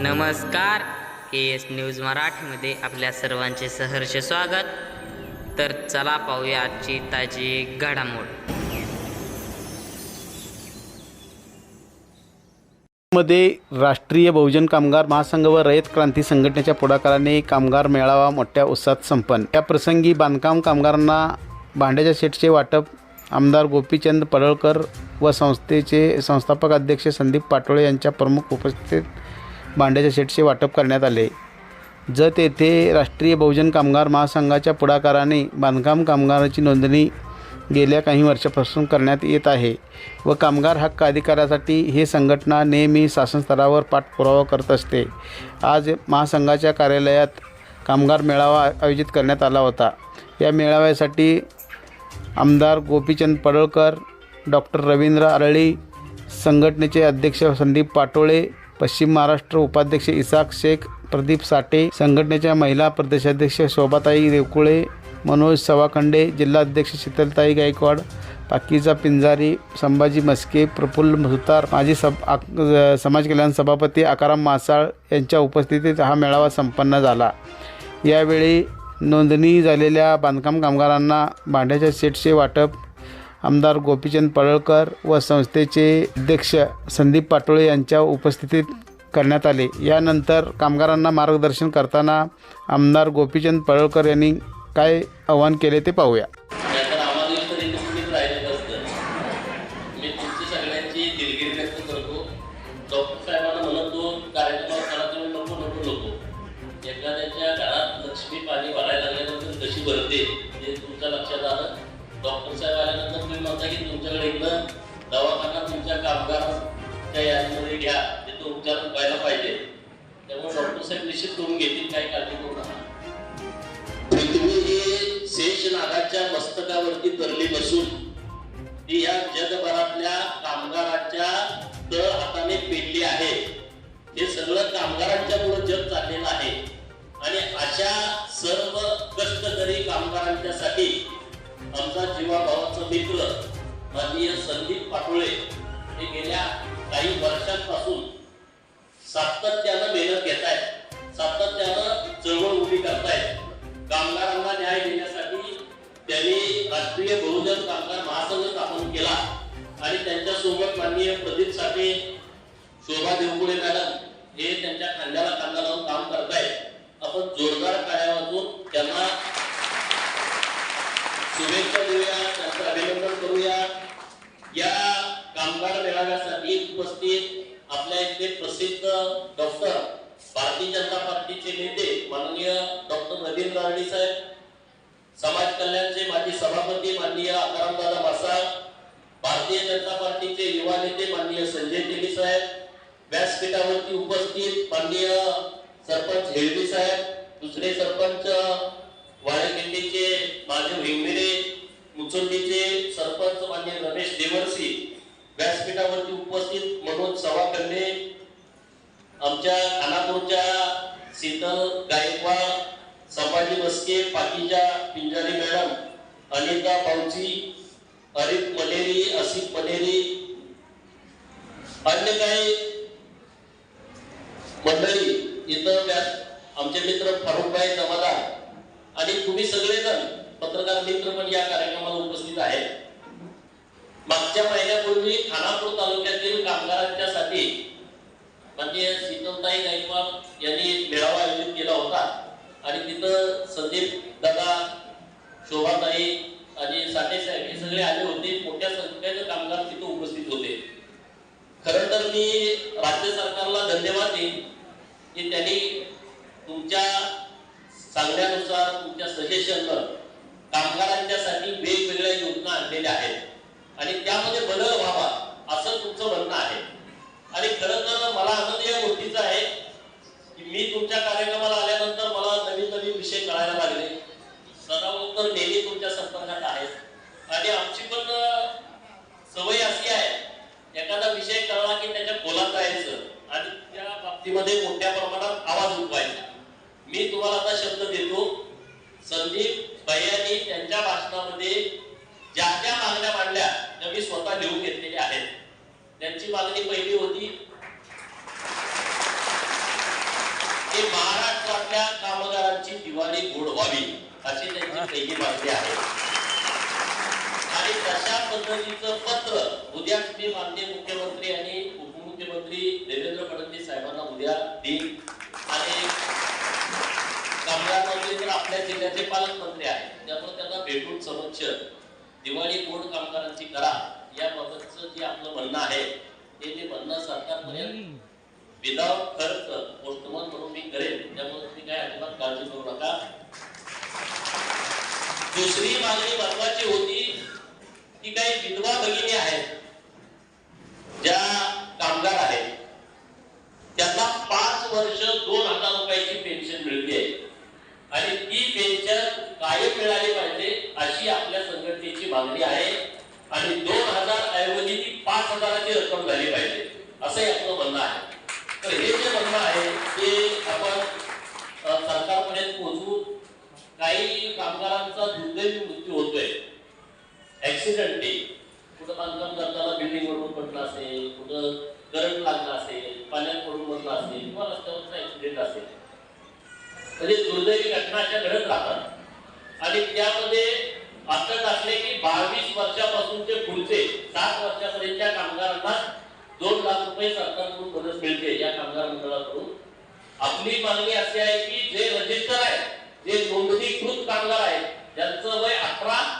नमस्कार के S news मराठीमध्ये आपल्या सर्वांचे सहर्ष स्वागत. तर चला पाहूया आजची ताजी घडामोड. मध्ये राष्ट्रीय बहुजन कामगार महासंघ व रयत क्रांती संघटनेच्या पुढाकाराने कामगार मेळावा मोठ्या उत्साहात संपन्न. या प्रसंगी बांधकाम कामगारांना भांड्याच्या सेटचे वाटप आमदार गोपीचंद पडळकर व संस्थेचे संस्थापक अध्यक्ष संदीप पाटोळे यांच्या प्रमुख उपस्थितीत भांड्याच्या सेटचे वाटप करण्यात आले. जत येथे राष्ट्रीय बहुजन कामगार महासंघाच्या पुढाकाराने बांधकाम कामगाराची नोंदणी गेल्या काही वर्षापासून करण्यात येत आहे व कामगार हक्क अधिकारासाठी हे संघटना नेहमी शासनस्तरावर पाठपुरावा करत असते. आज महासंघाच्या कार्यालयात कामगार मेळावा आयोजित करण्यात आला होता. या मेळाव्यासाठी आमदार गोपीचंद पडळकर डॉक्टर रवींद्र आरळी संघटनेचे अध्यक्ष संदीप पाटोळे पश्चिम महाराष्ट्र उपाध्यक्ष इसाक शेख प्रदीप साठे संघटनेच्या महिला प्रदेशाध्यक्ष शोभाताई देवकुळे मनोज सवाखंडे जिल्हाध्यक्ष शीतलताई गायकवाड पाकिजा पिंजारी संभाजी मस्के प्रफुल्ल सुतार माजी सब आक समाज कल्याण सभापती आकाराम मासाळ यांच्या उपस्थितीत हा मेळावा संपन्न झाला. यावेळी नोंदणी झालेल्या बांधकाम कामगारांना भांड्याच्या सेटचे वाटप आमदार गोपीचंद पडळकर व संस्थेचे अध्यक्ष संदीप पाटोळे यांच्या उपस्थितीत करण्यात आले. यानंतर कामगारांना मार्गदर्शन करताना आमदार गोपीचंद पडळकर यांनी काय आवाहन केले ते पाहूया. एखाद्याच्या घरात लक्ष्मी पाणी भरायला लागल्यानंतर कशी भरते हे तुमच्या लक्षात आलं? डॉक्टर साहेब आल्यानंतर तुम्ही म्हणता की तुमच्याकडे इकडं दवाखाना तुमच्या कामगारांच्या यादीमध्ये घ्या तिथं उपचार व्हायला पाहिजे. त्यामुळे डॉक्टर साहेब निश्चित करून घेतील काही काळजी करू नका म्हणजे तुम्ही ही शेष नागाच्या मस्तकावरती तरली बसून ती या जगभरातल्या कामगाराच्या तळ हाताने पेटली आहे. हे सगळं कामगारांच्या पुढे जग चाललेलं आहे. आणि अशा सर्व कष्टकरी कामगारांच्यासाठी आमचा जीवाभावाचा मित्र माननीय संदीप पाटोळे हे गेल्या काही वर्षांपासून सातत्यानं मेहनत घेत आहेत सातत्यानं चळवळ उभी करतायत. कामगारांना न्याय देण्यासाठी त्यांनी राष्ट्रीय बहुजन कामगार महासंघ स्थापन केला आणि त्यांच्यासोबत माननीय प्रदीप साठे शोभा देवकुळे मॅडम हे त्यांच्या खांद्याला खांदा लावून काम करतायत. आपण जोरदार कार्यावर त्यांना शुभेच्छा अभिनंदन करूया कामगार उपस्थित प्रसिद्ध डॉक्टर भारतीय जनता नेते माननीय डॉक्टर समाज माननीय भारतीय जनता युवा नेते माननीय संजय उपस्थित माननीय सरपंच हेळवी साहेब, दुसरे सरपंच वाडेखिंडीचे माधव हिंगमिरे सरपंच मान्य रमेश देवर्सी व्यासपीठावरती उपस्थित मनोज सवाखंडे आमच्या खानापूरच्या शीतल गायकवाड संभाजी बसके पाकीजा पिंजारी मॅडम अनिता पावची अरिफ मलेरी असित मलेरी अन्य काही मंडळी इथं व्यास आमचे मित्र फारुखभाई जमादार आणि तुम्ही सगळेजण पत्रकार मित्र पण या कार्यक्रमाला उपस्थित आहेत. मागच्या महिन्यापूर्वी खानापूर तालुक्यातील कामगारांच्यासाठी म्हणजे शीतलताई गायकवाड यांनी मेळावा आयोजित केला होता. आणि तिथं संदीप दादा शोभाताई आणि साठे साहेब हे सगळे आले होते. मोठ्या संख्येने कामगार तिथं उपस्थित होते. खरं तर मी राज्य सरकारला धन्यवाद देईन की त्यांनी तुमच्या सांगण्यानुसार तुमच्या सजेशनवर कामगारांच्यासाठी वेगवेगळ्या योजना आणलेल्या आहेत. आणि त्यामध्ये बदल व्हावा असं तुमचं म्हणणं आहे. आणि खरं तर मला आनंद या गोष्टीचा आहे की मी तुमच्या कार्यक्रमाला आल्यानंतर मला नवीन नवीन विषय कळायला लागले. सदाभाऊ तर नेहमी तुमच्या संपर्कात आहेत. आणि आमची पण सवय अशी आहे एखादा विषय कळला की त्याच्या खोलात जायचं आणि त्या बाबतीमध्ये मोठ्या प्रमाणात आवाज उठवायचा. मी तुम्हाला आता शब्द देतो. संदीप भैयानी त्यांच्या भाषणामध्ये ज्या ज्या मागण्या मांडल्या ज्या मी स्वतः लिहून घेतलेल्या आहेत. त्यांची मागणी पहिली होती की महाराष्ट्रातल्या कामगारांची दिवाळी गोड व्हावी अशी त्यांची पहिली मागणी आहे. आणि तशा पद्धतीचं पत्र उद्याच मी माननीय मुख्यमंत्री आणि उपमुख्यमंत्री देवेंद्र फडणवीस साहेबांना उद्या देईन आणि कामगार मंत्री तर आपल्या जिल्ह्याचे पालकमंत्री आहेत त्यामुळे त्यांना भेटून समक्ष दिवाळी गोड कामगारांची करा याबाबतचं जे आपलं म्हणणं आहे ते मी म्हणणं सरकारपर्यंत. विदाउट खर्च पोस्टमन म्हणून मी करेन त्यामुळे तुम्ही काय अजिबात काळजी करू नका. दुसरी मागणी महत्वाची होती की काही विधवा भगिनी आहेत ज्या कामगार आहेत. त्यांना पाच वर्ष दोन हजार रुपयाची पेन्शन मिळते. आणि ती पेन्शन कायम मिळाली पाहिजे अशी आपल्या मागणी आहे. आणि दोन हजार ऐवजी ती पाच हजाराची रक्कम झाली पाहिजे. असंही आपलं म्हणणं आहे. तर हे जे म्हणणं आहे ते आपण सरकारपर्यंत पोहोचवून काही कामगारांचा दुर्दैवी मृत्यू होतोय. ऍक्सिडेंटली कुठं बांधकाम करताना बिल्डिंग वरून पडलं असेल कुठं करंट लागलं असेल पाण्यात पडून पडलं असेल किंवा रस्त्यावरचा ऍक्सिडेंट असेल. म्हणजे दुर्दैवी घटना अशा घडत राहतात. आणि त्यामध्ये असं असले की बावीस वर्षापासून ते पुढचे सात वर्षापर्यंतच्या कामगारांना दोन लाख रुपये सरकारकडून मदत मिळते या कामगार मंडळाकडून. आपली मागणी अशी आहे की जे रजिस्टर आहे जे नोंदणीकृत कामगार आहेत ज्यांचं वय अठरा